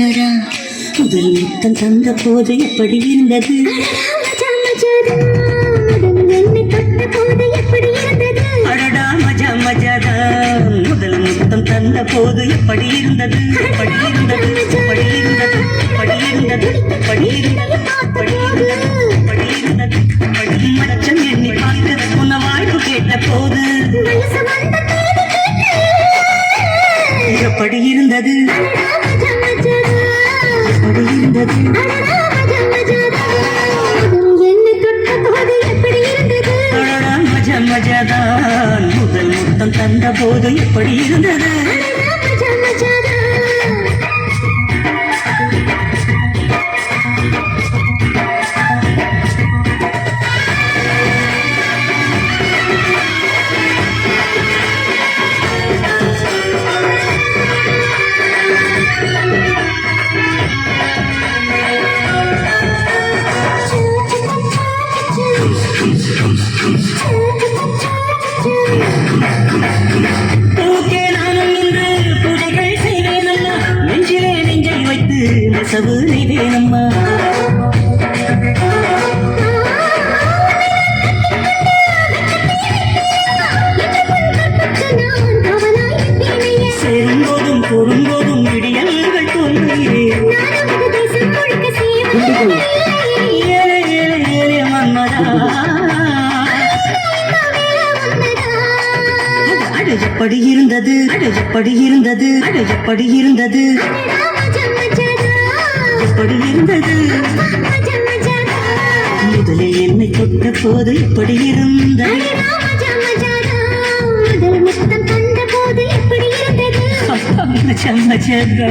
மஜாடா முதல் முத்தம் தந்த போது எப்படி இருந்தது? அடடா மஜா மஜாதா. முதல் முத்தம் தந்த போது எப்படி இருந்தது? எப்படி இருந்தது? எப்படி இருந்தது? எப்படி இருந்தது? எப்படி இருந்தது? எப்படி இருந்தது? எப்படி இருந்தது? எப்படி மச்சம் எண்ணி பார்த்து உன்ன வாய்ப்பு கேட்ட போது எப்படி இருந்தது? எப்படி இருந்தது மஜாதான் முதல் முத்தம் தந்த போது எப்படி இருந்தது நெசவு நெய்வேன் அம்மா சேரும்போதும் கூறும்போதும் விடியல்கள் தோன்றுகிறேன் ஏழை ஏழை ஏழை மன்மதா. அட எப்படி இருந்தது? அட எப்படி இருந்தது? அட எப்படி இருந்தது? எப்படி இருந்தது? முதலில் என்னை தொட்ட போது எப்படி இருந்தது. மச்சா, மச்சாதா.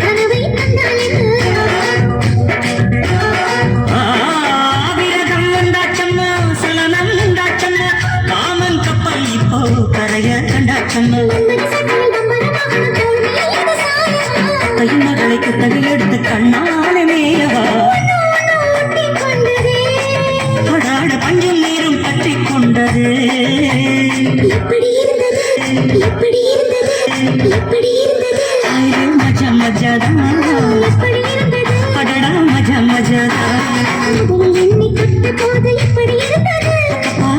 கனவை ஆ, விரதம் வந்தாச்சம்மா சலனம் உண்டாச்சம்மா காமன் கப்பல் இப்போ கரைய கண்டாச்சம்மா கையின் படாட பஞ்சும் நீரும் பற்றி கொண்டது. மஜா மஜாதா அடடா மஜா மஜாதா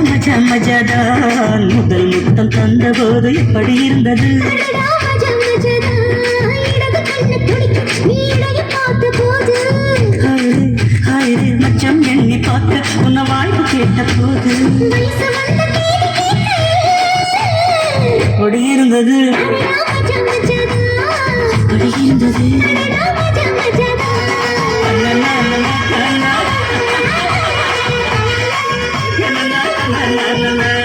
மஜா மஜாதா முதல் முத்தம் தந்த போது எப்படி இருந்தது. சொன்ன வாழ்வு கேட்ட போது கொடியிருந்தது. கொடியிருந்தது la la la